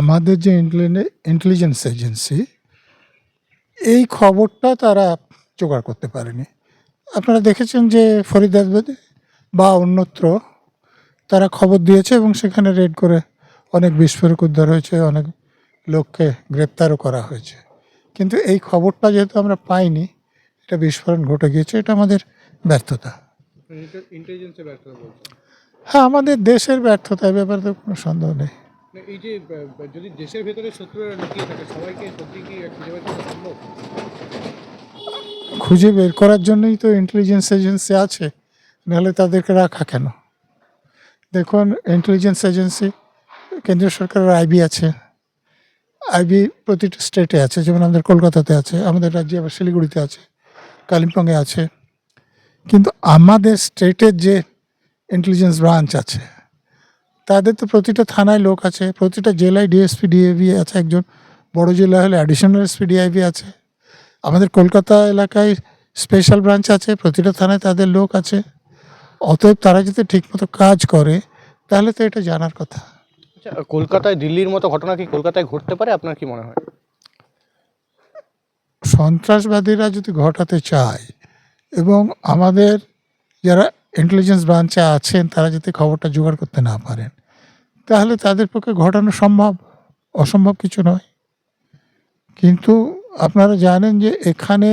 আমাদের যে intelligence agency এই খবরটা তারা জোগাড় করতে পারেনি। আপনারা দেখেছেন যে ফরিদাবাদে বা অন্যত্র তারা খবর দিয়েছে এবং সেখানে রেড করে অনেক বিস্ফোরক উদ্ধার হয়েছে অনেক লোককে গ্রেপ্তারও করা হয়েছে। কিন্তু এই খবরটা যেহেতু আমরা পাইনি এটা বিস্ফোরণ ঘটে গিয়েছে এটা আমাদের ব্যর্থতা। ব্যর্থতা হ্যাঁ আমাদের দেশের ব্যর্থতা এ ব্যাপারে তো কোনো সন্দেহ নেই। এই যে যদি দেশের ভেতরে শত্রুরা লুকিয়ে থাকে, সবাইকে সত্যি কি খুঁজে বের করা সম্ভব? খুঁজে বের করার জন্যই তো ইন্টেলিজেন্স এজেন্সি আছে, নাহলে তাদেরকে রাখা কেন? দেখুন ইন্টেলিজেন্স এজেন্সি কেন্দ্রীয় সরকারের আইবি আছে। আইবি প্রতিটা স্টেটে আছে, যেমন আমাদের কলকাতাতে আছে, আমাদের রাজ্যে আবার শিলিগুড়িতে আছে, কালিম্পংয়ে আছে। কিন্তু আমাদের স্টেটের যে ইন্টেলিজেন্স ব্রাঞ্চ আছে তাদের তো প্রতিটা থানায় লোক আছে প্রতিটা জেলায় ডিএসপি ডিএবি আছে একজন বড় জেলা হলে অ্যাডিশনাল এসপি ডিআইবি আছে। আমাদের কলকাতা এলাকায় স্পেশাল ব্রাঞ্চ আছে প্রতিটা থানায় তাদের লোক আছে। অতএব তারা যদি ঠিকমতো কাজ করে তাহলে তো এটা জানার কথা। আচ্ছা কলকাতায় দিল্লির মতো ঘটনা কি কলকাতায় ঘটতে পারে? আপনার কি মনে হয়? সন্ত্রাসবাদীরা যদি ঘটাতে চায় এবং আমাদের যারা ইন্টেলিজেন্স ব্রাঞ্চে আছেন তারা যদি খবরটা জোগাড় করতে না পারেন। তাহলে তাদের পক্ষে ঘটানো সম্ভব? অসম্ভব কিছু নয়। কিন্তু আপনারা জানেন যে এখানে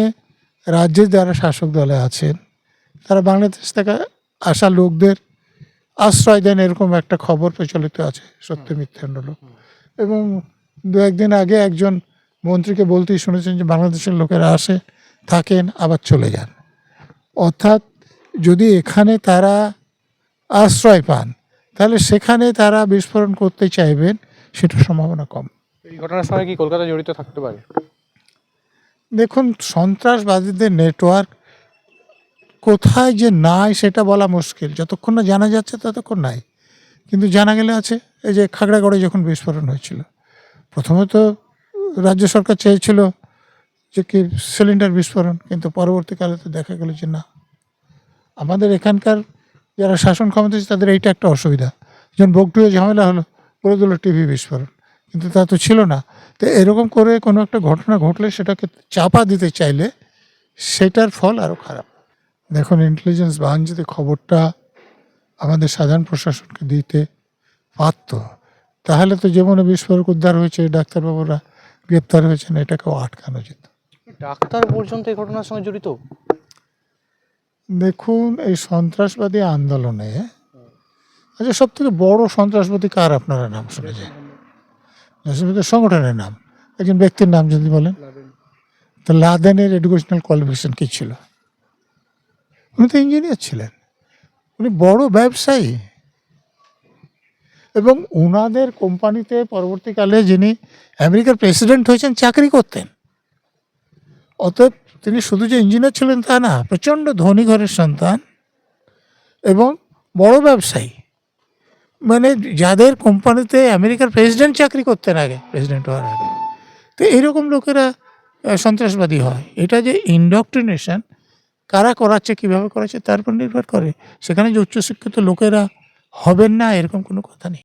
রাজ্যের যারা শাসক দলে আছেন তারা বাংলাদেশ থেকে আসা লোকদের আশ্রয় দেন এরকম একটা খবর প্রচলিত আছে সত্য মিথ্যান্ন লোক। এবং দু একদিন আগে একজন মন্ত্রীকে বলতেই শুনেছেন যে বাংলাদেশের লোকেরা আসে থাকেন আবার চলে যান। অর্থাৎ যদি এখানে তারা আশ্রয় পান তাহলে সেখানে তারা বিস্ফোরণ করতে চাইবেন সেটার সম্ভাবনা কম। এই ঘটনার সময় কি কলকাতা জড়িত থাকতে পারে? দেখুন সন্ত্রাসবাদীদের নেটওয়ার্ক কোথায় যে নাই সেটা বলা মুশকিল। যতক্ষণ না জানা যাচ্ছে ততক্ষণ নাই। কিন্তু জানা গেলে আছে এই যে খাগড়াগড়ে যখন বিস্ফোরণ হয়েছিল প্রথমে তো রাজ্য সরকার চেয়েছিল যে কি সিলিন্ডার বিস্ফোরণ কিন্তু পরবর্তীকালে তো দেখা গেল যে না। আমাদের এখানকার যারা শাসন ক্ষমতা তাদের এইটা একটা অসুবিধা। যখন বকটুয়ে ঝামেলা হলো করে দিল টিভি বিস্ফোরণ। কিন্তু তা তো ছিল না। তো এরকম করে কোনো একটা ঘটনা ঘটলে সেটাকে চাপা দিতে চাইলে সেটার ফল আরও খারাপ। দেখুন ইন্টেলিজেন্স বাহিনী যদি খবরটা আমাদের সাধারণ প্রশাসনকে দিতে পারত, তাহলে তো যেমন বিস্ফোরক উদ্ধার হয়েছে, ডাক্তারবাবুরা গ্রেপ্তার হয়েছেন, এটাকেও আটকানো যেত। ডাক্তার পর্যন্ত এই ঘটনার সঙ্গে জড়িত? দেখুন, এই সন্ত্রাসবাদী আন্দোলনে আচ্ছা সব থেকে বড় সন্ত্রাসবাদী কার আপনারা নাম শুনেছেন? সংগঠনের নাম। একজন ব্যক্তির নাম যদি বলেন। তো লাদেনের এডুকেশনাল কোয়ালিফিকেশন কী ছিল? উনি তো ইঞ্জিনিয়ার ছিলেন। উনি বড় ব্যবসায়ী। এবং ওনাদের কোম্পানিতে পরবর্তীকালে যিনি আমেরিকার প্রেসিডেন্ট হয়েছেন, চাকরি করতেন। অতএব তিনি শুধু যে ইঞ্জিনিয়ার ছিলেন তা না, প্রচণ্ড ধনী ঘরের সন্তান এবং বড় ব্যবসায়ী। মানে যাদের কোম্পানিতে আমেরিকার প্রেসিডেন্ট চাকরি করতেন আগে প্রেসিডেন্ট হওয়ার আগে। তো এইরকম লোকেরা সন্ত্রাসবাদী হয়। এটা যে ইন্ডক্ট্রিনেশন কারা করাচ্ছে, কীভাবে করাচ্ছে, তার উপর নির্ভর করে। সেখানে যে উচ্চশিক্ষিত লোকেরা হবেন না, এরকম কোনো কথা নেই।